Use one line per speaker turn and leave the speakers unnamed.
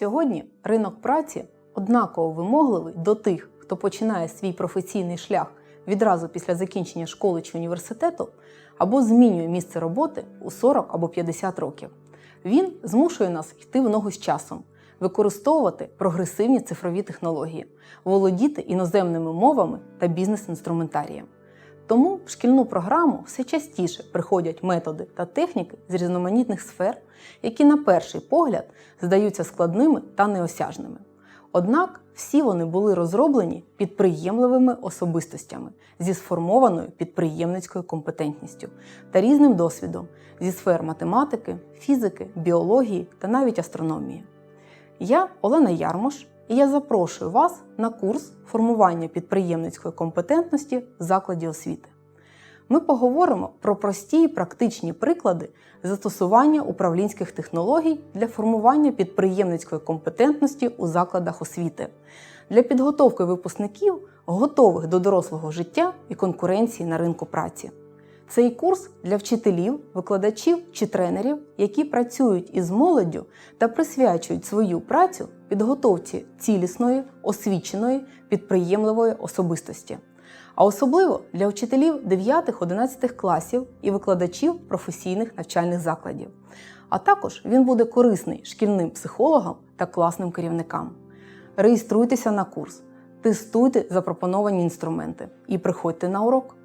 Сьогодні ринок праці однаково вимогливий до тих, хто починає свій професійний шлях відразу після закінчення школи чи університету, або змінює місце роботи у 40 або 50 років. Він змушує нас йти в ногу з часом, використовувати прогресивні цифрові технології, володіти іноземними мовами та бізнес-інструментарієм. Тому в шкільну програму все частіше приходять методи та техніки з різноманітних сфер, які на перший погляд здаються складними та неосяжними. Однак всі вони були розроблені підприємливими особистостями зі сформованою підприємницькою компетентністю та різним досвідом зі сфер математики, фізики, біології та навіть астрономії. Я Олена Ярмош, і я запрошую вас на курс формування підприємницької компетентності в закладі освіти. Ми поговоримо про прості і практичні приклади застосування управлінських технологій для формування підприємницької компетентності у закладах освіти, для підготовки випускників, готових до дорослого життя і конкуренції на ринку праці. Цей курс для вчителів, викладачів чи тренерів, які працюють із молоддю та присвячують свою працю підготовці цілісної, освіченої, підприємливої особистості. А особливо для вчителів 9-11 класів і викладачів професійних навчальних закладів. А також він буде корисний шкільним психологам та класним керівникам. Реєструйтеся на курс, тестуйте запропоновані інструменти і приходьте на урок.